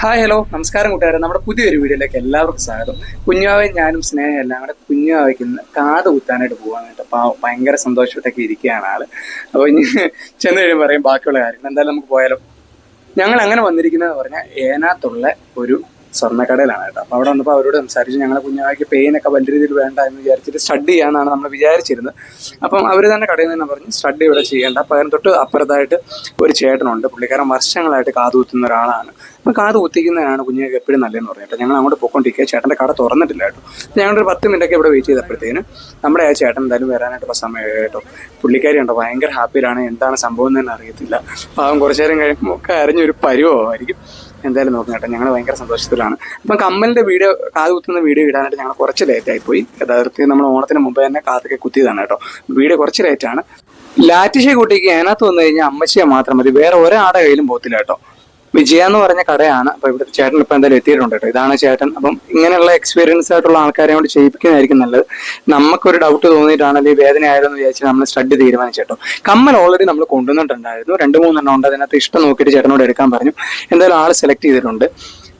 Hi hello നമസ്കാരം കൂട്ടുകാരെ. നമ്മുടെ പുതിയൊരു വീഡിയോയിലേക്ക് എല്ലാവർക്കും സ്വാഗതം. കുഞ്ഞാവയും ഞാനും സ്നേഹം എല്ലാം കൂടെ കുഞ്ഞാവയ്ക്ക് ഇന്ന് കാത് കുത്താനായിട്ട് പോകാനായിട്ട് അപ്പോൾ ഭയങ്കര സന്തോഷമായിട്ടൊക്കെ ഇരിക്കുകയാണ് ആൾ. അപ്പോൾ ഇനി ചെന്ന് കഴിയുമ്പോൾ പറയും ബാക്കിയുള്ള കാര്യങ്ങൾ. എന്തായാലും നമുക്ക് പോയാലോ. ഞങ്ങൾ അങ്ങനെ വന്നിരിക്കുന്നത് പറഞ്ഞാൽ ഏനാത്തുള്ള ഒരു സ്വർണക്കടയിലാണ് കേട്ടോ അപ്പോൾ അവിടെ വന്നപ്പോൾ അവരോട് സംസാരിച്ച് ഞങ്ങളെ കുഞ്ഞാവയ്ക്ക് പെയിനൊക്കെ വലിയ രീതിയിൽ വേണ്ട എന്ന് വിചാരിച്ചിട്ട് സ്റ്റഡി ചെയ്യാനാണ് നമ്മൾ വിചാരിച്ചിരുന്നത്. അപ്പം അവർ തന്നെ കടയിൽ നിന്ന് പറഞ്ഞ് സ്റ്റഡി ഇവിടെ ചെയ്യേണ്ട. പകരം തൊട്ട് അപ്പുറത്തായിട്ട് ഒരു ചേട്ടനുണ്ട് പുള്ളിക്കാരൻ വർഷങ്ങളായിട്ട് കാതു കുത്തുന്ന ഒരാളാണ്. അപ്പം കാത് കുത്തിക്കുന്നതിനാണ് കുഞ്ഞുങ്ങൾക്ക് എപ്പോഴും നല്ലതെന്ന് പറഞ്ഞിട്ട് ഞങ്ങൾ അങ്ങോട്ട് പോയിക്കൊണ്ടിരിക്കുക ചേട്ടന്റെ കട തുറന്നിട്ടില്ല കേട്ടോ. ഒരു പത്ത് മിനിറ്റൊക്കെ ഇവിടെ വെയിറ്റ് ചെയ്തപ്പോഴത്തേന് നമ്മുടെ ആ ചേട്ടൻ എന്തായാലും വരാനായിട്ട് ഇപ്പോൾ സമയം കേട്ടോ. പുള്ളിക്കാരി ഉണ്ടോ ഭയങ്കര ഹാപ്പിയിലാണ് എന്താണ് സംഭവം എന്ന് തന്നെ അറിയത്തില്ല. പാവം കുറച്ചു നേരം കഴിയുമ്പോൾ ഒക്കെ അറിഞ്ഞൊരു പരുവമായിരിക്കും. എന്തായാലും നോക്കാം കേട്ടോ. ഞങ്ങൾ ഭയങ്കര സന്തോഷത്തിലാണ്. അപ്പം കമ്മലിന്റെ വീഡിയോ കാത് കുത്തുന്ന വീഡിയോ ഇടാനായിട്ട് ഞങ്ങൾ കുറച്ച് ലേറ്റ് പോയി. യഥാർത്ഥത്തിൽ നമ്മൾ ഓണത്തിന് മുമ്പ് തന്നെ കാതൊക്കെ കുത്തിയതാണ് കേട്ടോ. വീഡിയോ കുറച്ച് ലേറ്റാണ് ലാറ്റിഷെ കുട്ടിക്ക് അതിനകത്ത് വന്നു കഴിഞ്ഞാൽ അമ്മച്ചിയെ മാത്രം മതി. വേറെ ഒരാടെ കയ്യിലും പോകത്തില്ല കേട്ടോ. വിജയ എന്ന് പറഞ്ഞ കടയാണ്. അപ്പൊ ഇവിടുത്തെ ചേട്ടൻ ഇപ്പൊ എന്തായാലും എത്തിയിട്ടുണ്ട് കേട്ടോ. ഇതാണ് ചേട്ടൻ. അപ്പം ഇങ്ങനെയുള്ള എക്സ്പീരിയൻസ് ആയിട്ടുള്ള ആൾക്കാരെ കൊണ്ട് ചെയ്യിപ്പിക്കുന്നതായിരിക്കും നല്ലത്. നമുക്കൊരു ഡൗട്ട് തോന്നിയിട്ടാണ് അല്ലെങ്കിൽ വേദന ആയാലും എന്ന് വിചാരിച്ച് നമ്മൾ സ്റ്റഡി തീരുമാനിച്ചേട്ടോ കമ്മൽ ഓൾറെഡി നമ്മൾ കൊണ്ടുവന്നിട്ടുണ്ടായിരുന്നു. രണ്ട് മൂന്നെണ്ണം ഉണ്ട്. അതിനകത്ത് ഇഷ്ടം നോക്കിയിട്ട് ചേട്ടനോട് എടുക്കാൻ പറഞ്ഞു. എന്തായാലും ആൾ സെലക്ട് ചെയ്തിട്ടുണ്ട്.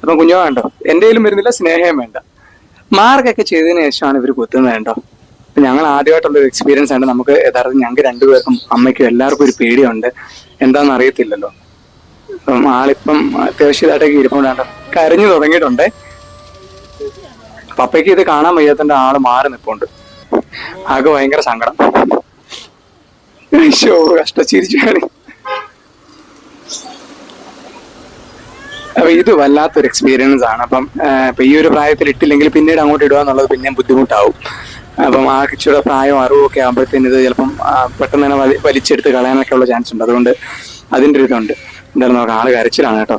അപ്പം കുഞ്ഞോ വേണ്ടോ എന്റെ വരുന്നില്ല സ്നേഹം വേണ്ട. മാർക്കൊക്കെ ചെയ്തതിന് ശേഷമാണ് ഇവർ കുത്തുന്നത് കേട്ടോ. ഞങ്ങൾ ആദ്യമായിട്ടുള്ള എക്സ്പീരിയൻസ് ആണ്. നമുക്ക് യഥാർത്ഥം ഞങ്ങൾക്ക് രണ്ടുപേർക്കും അമ്മയ്ക്കും എല്ലാവർക്കും ഒരു പേടിയുണ്ട്. എന്താണെന്ന് അറിയത്തില്ലല്ലോ. അപ്പം ആളിപ്പം അത്യാവശ്യമായിട്ടൊക്കെ ഇരിപ്പുണ്ടാണ്ടോ കരഞ്ഞു തുടങ്ങിയിട്ടുണ്ട്. പപ്പയ്ക്ക് ഇത് കാണാൻ വയ്യാത്തന്റെ ആൾ മാറി നിൽപ്പുണ്ട് ആകെ ഭയങ്കര സങ്കടം. അയ്യോ കഷ്ടച്ചിരിച്ചാണ് അപ്പൊ ഇത് വല്ലാത്തൊരു എക്സ്പീരിയൻസ് ആണ്. അപ്പം ഇപ്പൊ ഈ ഒരു പ്രായത്തിൽ ഇട്ടില്ലെങ്കിൽ പിന്നീട് അങ്ങോട്ട് ഇടുക എന്നുള്ളത് പിന്നെയും ബുദ്ധിമുട്ടാവും. അപ്പം ആ ഇച്ചിരി പ്രായം അറിവൊക്കെ ആകുമ്പോഴത്തേന് ഇത് ചിലപ്പം പെട്ടെന്ന് തന്നെ വലിച്ചെടുത്ത് കളയാനൊക്കെ ഉള്ള ചാൻസ് ഉണ്ട്. അതുകൊണ്ട് അതിന്റെ ഒരു ഇതുണ്ട്. എന്തായാലും നമുക്ക് ആൾ കരച്ചിലാണ് കേട്ടോ.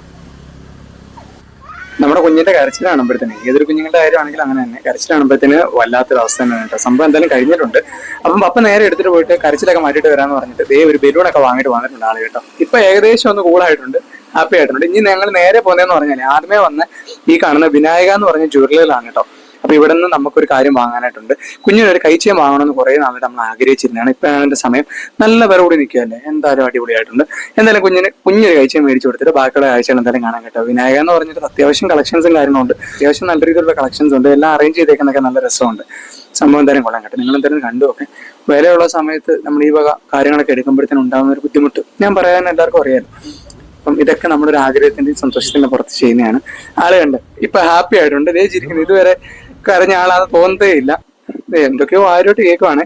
നമ്മുടെ കുഞ്ഞിന്റെ കരച്ചിൽ കാണുമ്പോഴത്തേന് ഏതൊരു കുഞ്ഞുങ്ങളുടെ കാര്യമാണെങ്കിലും അങ്ങനെ തന്നെ. കരച്ചിൽ കാണുമ്പോഴത്തേന് വല്ലാത്തൊരു അവസ്ഥ തന്നെയാണ് കേട്ടോ. സംഭവം എന്തായാലും കഴിഞ്ഞിട്ടുണ്ട്. അപ്പം പപ്പ നേരെ എടുത്തിട്ട് പോയിട്ട് കരച്ചിലൊക്കെ മാറ്റിയിട്ട് വരാന്ന് പറഞ്ഞിട്ട് ദേ ഒരു ബലൂണൊക്കെ വാങ്ങിയിട്ട് വന്നിട്ടുണ്ട് ആൾ കേട്ടോ. ഇപ്പൊ ഏകദേശം ഒന്ന് കൂളായിട്ടുണ്ട് ഹാപ്പി ആയിട്ടുണ്ട്. ഇനി ഞങ്ങൾ നേരെ പോകുന്നതെന്ന് പറഞ്ഞാൽ ആദ്യമേ വന്ന് ഈ കാണുന്ന വിനായക എന്ന് പറഞ്ഞ ജ്വല്ലറിയിലാണ് കേട്ടോ. അപ്പൊ ഇവിടെ നിന്ന് നമുക്കൊരു കാര്യം വാങ്ങാനായിട്ടുണ്ട്. കുഞ്ഞിനൊരു കൈച്ചയം വാങ്ങണമെന്ന് കുറേ നാളായിട്ട് നമ്മൾ ആഗ്രഹിച്ചിരുന്നതാണ്. ഇപ്പൊ അതിന്റെ സമയം നല്ല വില കൂടി നിൽക്കുകയല്ലേ? എന്തായാലും അടിപൊളിയായിട്ടുണ്ട്. എന്തായാലും കുഞ്ഞിന് കുഞ്ഞൊരു കൈച്ചയം മേടിച്ചു കൊടുത്തിട്ട് ബാക്കിയുള്ള കാഴ്ചകൾ എന്തായാലും കാണാൻ കേട്ടോ. വിനായക എന്ന് പറഞ്ഞിട്ട് അത്യാവശ്യം കളക്ഷൻസും കാര്യങ്ങളുണ്ട്. അത്യാവശ്യം നല്ല രീതിയിലുള്ള കളക്ഷൻസ് ഉണ്ട്. എല്ലാം അറേഞ്ച് ചെയ്തേക്കുന്നൊക്കെ നല്ല രസമുണ്ട്. സംഭവം എന്തായാലും കൊള്ളാൻ കേട്ടോ. നിങ്ങൾ എന്തായാലും കണ്ടു നോക്കെ. വിലയുള്ള സമയത്ത് നമ്മൾ ഈ വക കാര്യങ്ങളൊക്കെ എടുക്കുമ്പോഴത്തേനും ഉണ്ടാകുന്ന ഒരു ബുദ്ധിമുട്ട്. ഞാൻ പറയാൻ എല്ലാവർക്കും അറിയാലോ അപ്പം ഇതൊക്കെ നമ്മുടെ ഒരു ആഗ്രഹത്തിന്റെയും സന്തോഷത്തിന്റെയും പുറത്ത് ചെയ്യുന്നതാണ്. ആൾ കണ്ട്. ഇപ്പൊ ഹാപ്പി ആയിട്ടുണ്ട്. ദേ ചിരിക്കുന്നു. ഇതുവരെ കരഞ്ഞ ആളാന്ന് തോന്നത്തേ ഇല്ല. എന്തൊക്കെയോ ആരോട്ട് കേൾക്കുവാണ്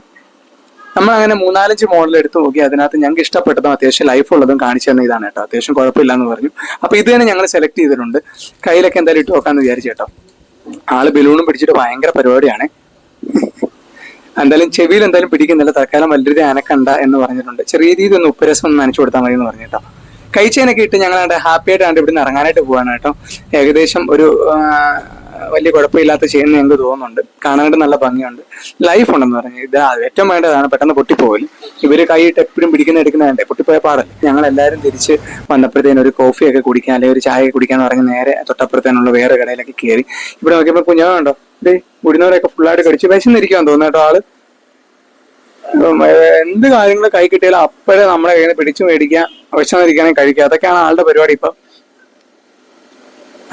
നമ്മൾ അങ്ങനെ മൂന്നാലഞ്ച് മോഡൽ എടുത്ത് നോക്കി അതിനകത്ത് ഞങ്ങൾക്ക് ഇഷ്ടപ്പെട്ടതും അത്യാവശ്യം ലൈഫ് ഉള്ളതും കാണിച്ചു തന്നെ ഇതാണ് കേട്ടോ. അത്യാവശ്യം കുഴപ്പമില്ല എന്ന് പറഞ്ഞു. അപ്പൊ ഇത് തന്നെ ഞങ്ങൾ സെലക്ട് ചെയ്തിട്ടുണ്ട്. കയ്യിലൊക്കെ എന്തായാലും ഇട്ട് നോക്കാന്ന് വിചാരിച്ചു കേട്ടോ. ആൾ ബലൂണും പിടിച്ചിട്ട് ഭയങ്കര പരിപാടിയാണ്. എന്തായാലും ചെവിയിൽ എന്തായാലും പിടിക്കുന്നില്ല. തൽക്കാലം വലിയ രീതി അനക്കണ്ട എന്ന് പറഞ്ഞിട്ടുണ്ട്. ചെറിയ രീതിയിൽ ഒന്ന് ഉപ്പരസം ഒന്ന് നനച്ചു കൊടുത്താൽ മതി എന്ന് പറഞ്ഞു കേട്ടോ. കഴിച്ചതിനൊക്കെ ഇട്ട് ഞങ്ങൾ ഹാപ്പി ആയിട്ടാണ് ഇവിടുന്ന് ഇറങ്ങാനായിട്ട് പോവാണ് കേട്ടോ. ഏകദേശം ഒരു വലിയ കുഴപ്പമില്ലാത്ത ചെയ്യുന്ന എനിക്ക് തോന്നുന്നുണ്ട്. കാണാനായിട്ട് നല്ല ഭംഗിയുണ്ട്. ലൈഫ് ഉണ്ടെന്ന് പറഞ്ഞു ഇത് ഏറ്റവും വേണ്ടതാണ് പെട്ടെന്ന് പൊട്ടിപ്പോകൽ ഇവർ കൈയിട്ട് എപ്പോഴും പിടിക്കുന്ന എടുക്കുന്നതല്ലേ പൊട്ടിപ്പോയ പാടല്ലേ? ഞങ്ങൾ എല്ലാവരും തിരിച്ച് വന്നപ്പോഴത്തേനും ഒരു കോഫിയൊക്കെ കുടിക്കാൻ അല്ലെങ്കിൽ ഒരു ചായ കുടിക്കാൻ പറഞ്ഞ് നേരെ തൊട്ടപ്പുറത്തേനുള്ള വേറെ കടയിലൊക്കെ കയറി. ഇവിടെ നോക്കിയപ്പോൾ കുഞ്ഞാവുണ്ടോ ഇതേ മുടിനോരൊക്കെ ഫുള്ളായിട്ട് കടിച്ച് വിശന്നിരിക്കാൻ തോന്നുന്നു ആൾ. എന്ത് കാര്യങ്ങൾ കൈ കിട്ടിയാലും അപ്പോഴേ നമ്മളെ കയ്യിൽ പിടിച്ചു മേടിക്കാം വിശന്നിരിക്കാനും കഴിക്കുക അതൊക്കെയാണ് ആളുടെ പരിപാടി ഇപ്പൊ.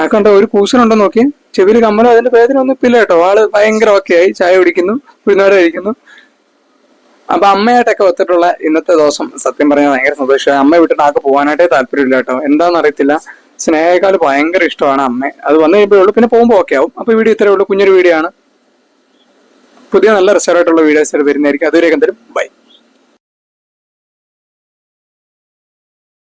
ആ കണ്ടോ? ഒരു കൂസനുണ്ടോ നോക്കി ചെവിയിൽ കമ്മലോ അതിന്റെ വേദന ഒന്നും ഇപ്പില്ല കേട്ടോ. ആൾ ഭയങ്കര ഓക്കെ ആയി. ചായ കുടിക്കുന്നു കുഴിനോര കഴിക്കുന്നു. അപ്പൊ അമ്മയായിട്ടൊക്കെ ഒത്തിട്ടുള്ള ഇന്നത്തെ ദിവസം സത്യം പറഞ്ഞാൽ ഭയങ്കര സന്തോഷമായി അമ്മ വിട്ടിട്ട് ആൾക്ക് പോകാനായിട്ടേ താല്പര്യമില്ല കേട്ടോ. എന്താണെന്ന് അറിയത്തില്ല. സ്നേഹക്കാൾ ഭയങ്കര ഇഷ്ടമാണ് അമ്മ. അത് വന്നു കഴിയുമ്പോഴേ ഉള്ളൂ. പിന്നെ പോകുമ്പോൾ ഓക്കെ ആവും. അപ്പൊ വീഡിയോ ഇത്രയേ ഉള്ളൂ. കുഞ്ഞൊരു വീഡിയോ ആണ്. പുതിയ നല്ല റിസർവായിട്ടുള്ള വീഡിയോസ് വരുന്നതായിരിക്കും. അതുവരെയൊക്കെ എന്തായാലും ബൈ